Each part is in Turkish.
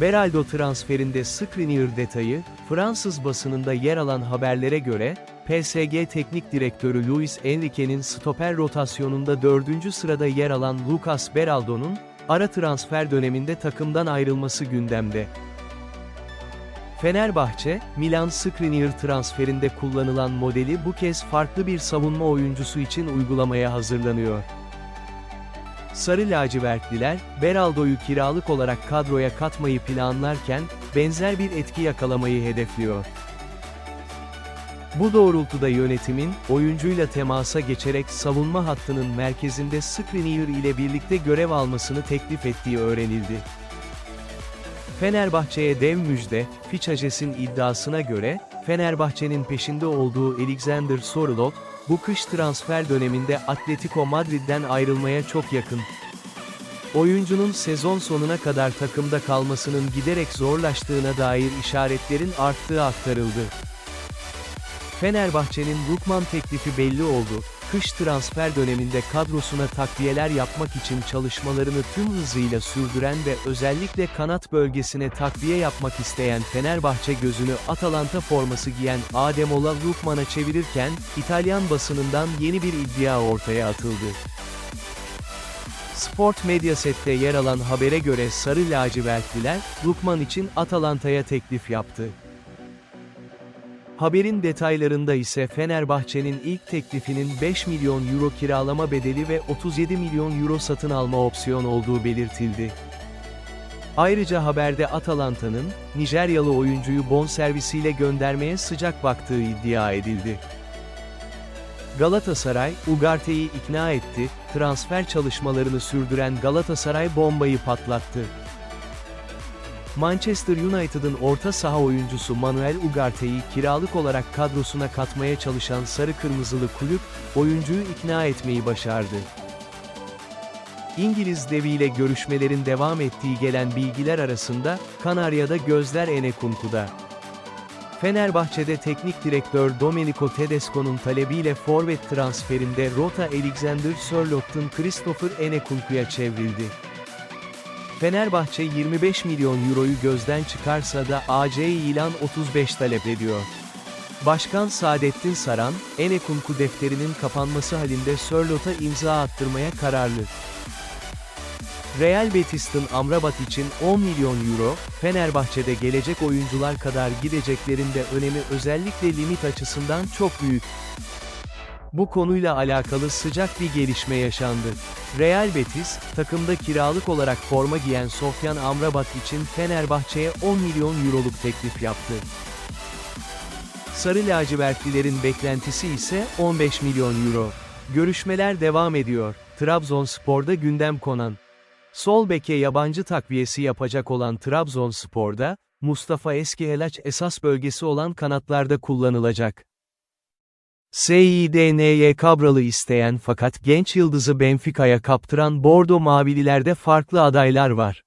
Beraldo transferinde Skriniar detayı, Fransız basınında yer alan haberlere göre, PSG Teknik Direktörü Luis Enrique'nin stoper rotasyonunda dördüncü sırada yer alan Lucas Beraldo'nun, ara transfer döneminde takımdan ayrılması gündemde. Fenerbahçe, Milan Skriniar transferinde kullanılan modeli bu kez farklı bir savunma oyuncusu için uygulamaya hazırlanıyor. Sarı lacivertliler, Beraldo'yu kiralık olarak kadroya katmayı planlarken, benzer bir etki yakalamayı hedefliyor. Bu doğrultuda yönetimin, oyuncuyla temasa geçerek savunma hattının merkezinde Skriniar ile birlikte görev almasını teklif ettiği öğrenildi. Fenerbahçe'ye dev müjde, Fichajes'in iddiasına göre, Fenerbahçe'nin peşinde olduğu Alexander Sorloth, bu kış transfer döneminde Atletico Madrid'den ayrılmaya çok yakın. Oyuncunun sezon sonuna kadar takımda kalmasının giderek zorlaştığına dair işaretlerin arttığı aktarıldı. Fenerbahçe'nin Lukman teklifi belli oldu, kış transfer döneminde kadrosuna takviyeler yapmak için çalışmalarını tüm hızıyla sürdüren ve özellikle kanat bölgesine takviye yapmak isteyen Fenerbahçe gözünü Atalanta forması giyen Ademola Lukman'a çevirirken, İtalyan basınından yeni bir iddia ortaya atıldı. Sport Mediaset'te yer alan habere göre Sarı Lacivertliler, Lukman için Atalanta'ya teklif yaptı. Haberin detaylarında ise Fenerbahçe'nin ilk teklifinin 5 milyon euro kiralama bedeli ve 37 milyon euro satın alma opsiyon olduğu belirtildi. Ayrıca haberde Atalanta'nın, Nijeryalı oyuncuyu bonservisiyle göndermeye sıcak baktığı iddia edildi. Galatasaray, Ugarte'yi ikna etti, transfer çalışmalarını sürdüren Galatasaray bombayı patlattı. Manchester United'ın orta saha oyuncusu Manuel Ugarte'yi kiralık olarak kadrosuna katmaya çalışan sarı kırmızılı kulüp, oyuncuyu ikna etmeyi başardı. İngiliz deviyle görüşmelerin devam ettiği gelen bilgiler arasında, Kanarya'da gözler Enekunku'da. Fenerbahçe'de teknik direktör Domenico Tedesco'nun talebiyle forvet transferinde rota Alexander Sörloth'un Christopher Enekunku'ya çevrildi. Fenerbahçe 25 milyon euroyu gözden çıkarsa da AC ilan 35 talep ediyor. Başkan Saadettin Saran, Enekunku defterinin kapanması halinde Sörlot'a imza attırmaya kararlı. Real Betis'in Amrabat için 10 milyon euro, Fenerbahçe'de gelecek oyuncular kadar gideceklerinde önemi özellikle limit açısından çok büyük. Bu konuyla alakalı sıcak bir gelişme yaşandı. Real Betis, takımda kiralık olarak forma giyen Sofyan Amrabat için Fenerbahçe'ye 10 milyon euroluk teklif yaptı. Sarı lacivertlilerin beklentisi ise 15 milyon euro. Görüşmeler devam ediyor. Trabzonspor'da gündem konan. Sol beke yabancı takviyesi yapacak olan Trabzonspor'da, Mustafa Eskihelaç esas bölgesi olan kanatlarda kullanılacak. SİDNY Kabral'ı isteyen fakat genç yıldızı Benfica'ya kaptıran Bordo Mavililerde farklı adaylar var.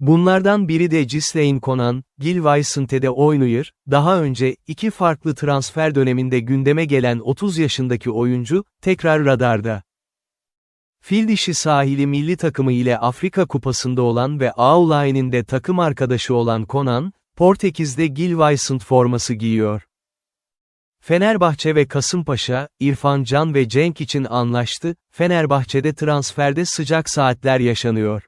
Bunlardan biri de Ghislain Conan, Gil Vicente'de oynuyor, daha önce, iki farklı transfer döneminde gündeme gelen 30 yaşındaki oyuncu, tekrar radarda. Fil dişi sahili milli takımı ile Afrika kupasında olan ve Aulain'in de takım arkadaşı olan Conan, Portekiz'de Gil Vicente forması giyiyor. Fenerbahçe ve Kasımpaşa, İrfan Can ve Cenk için anlaştı, Fenerbahçe'de transferde sıcak saatler yaşanıyor.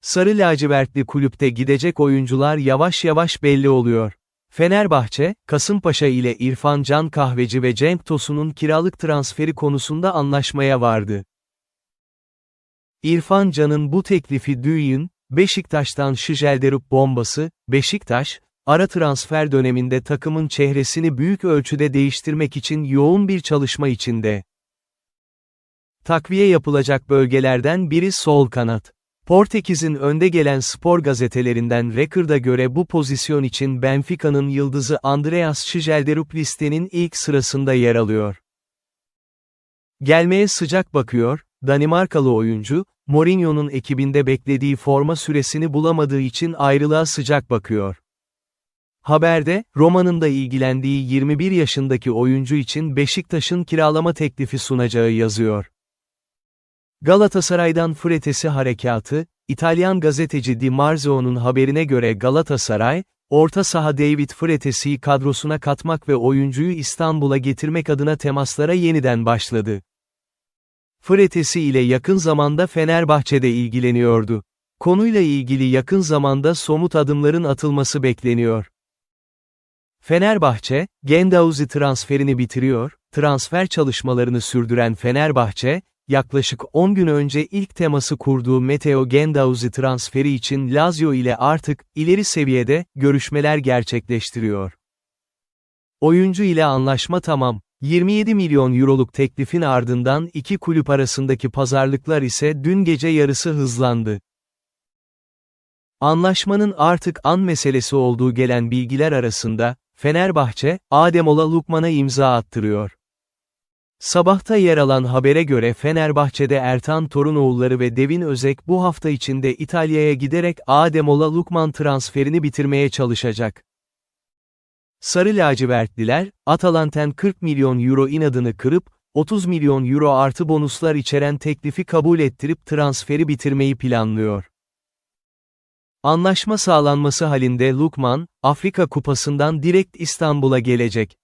Sarı lacivertli kulüpte gidecek oyuncular yavaş yavaş belli oluyor. Fenerbahçe, Kasımpaşa ile İrfan Can Kahveci ve Cenk Tosun'un kiralık transferi konusunda anlaşmaya vardı. İrfan Can'ın bu teklifi düğün, Beşiktaş'tan Şijelderup bombası, Beşiktaş, ara transfer döneminde takımın çehresini büyük ölçüde değiştirmek için yoğun bir çalışma içinde. Takviye yapılacak bölgelerden biri sol kanat. Portekiz'in önde gelen spor gazetelerinden Record'a göre bu pozisyon için Benfica'nın yıldızı Andreas Schjelderup listenin ilk sırasında yer alıyor. Gelmeye sıcak bakıyor, Danimarkalı oyuncu, Mourinho'nun ekibinde beklediği forma süresini bulamadığı için ayrılığa sıcak bakıyor. Haberde, Roma'nın da ilgilendiği 21 yaşındaki oyuncu için Beşiktaş'ın kiralama teklifi sunacağı yazıyor. Galatasaray'dan Fretesi harekatı, İtalyan gazeteci Di Marzio'nun haberine göre Galatasaray, orta saha David Fretesi'yi kadrosuna katmak ve oyuncuyu İstanbul'a getirmek adına temaslara yeniden başladı. Fretesi ile yakın zamanda Fenerbahçe'de ilgileniyordu. Konuyla ilgili yakın zamanda somut adımların atılması bekleniyor. Fenerbahçe, Gendauzi transferini bitiriyor, transfer çalışmalarını sürdüren Fenerbahçe, yaklaşık 10 gün önce ilk teması kurduğu Matteo Gendauzi transferi için Lazio ile artık, ileri seviyede, görüşmeler gerçekleştiriyor. Oyuncu ile anlaşma tamam. 27 milyon euroluk teklifin ardından iki kulüp arasındaki pazarlıklar ise dün gece yarısı hızlandı. Anlaşmanın artık an meselesi olduğu gelen bilgiler arasında, Fenerbahçe, Ademola Lukman'a imza attırıyor. Sabahta yer alan habere göre Fenerbahçe'de Ertan Torunoğulları ve Devin Özek bu hafta içinde İtalya'ya giderek Ademola Lukman transferini bitirmeye çalışacak. Sarı lacivertliler, Atalant'ten 40 milyon euro inadını kırıp, 30 milyon euro artı bonuslar içeren teklifi kabul ettirip transferi bitirmeyi planlıyor. Anlaşma sağlanması halinde Lukman, Afrika Kupası'ndan direkt İstanbul'a gelecek.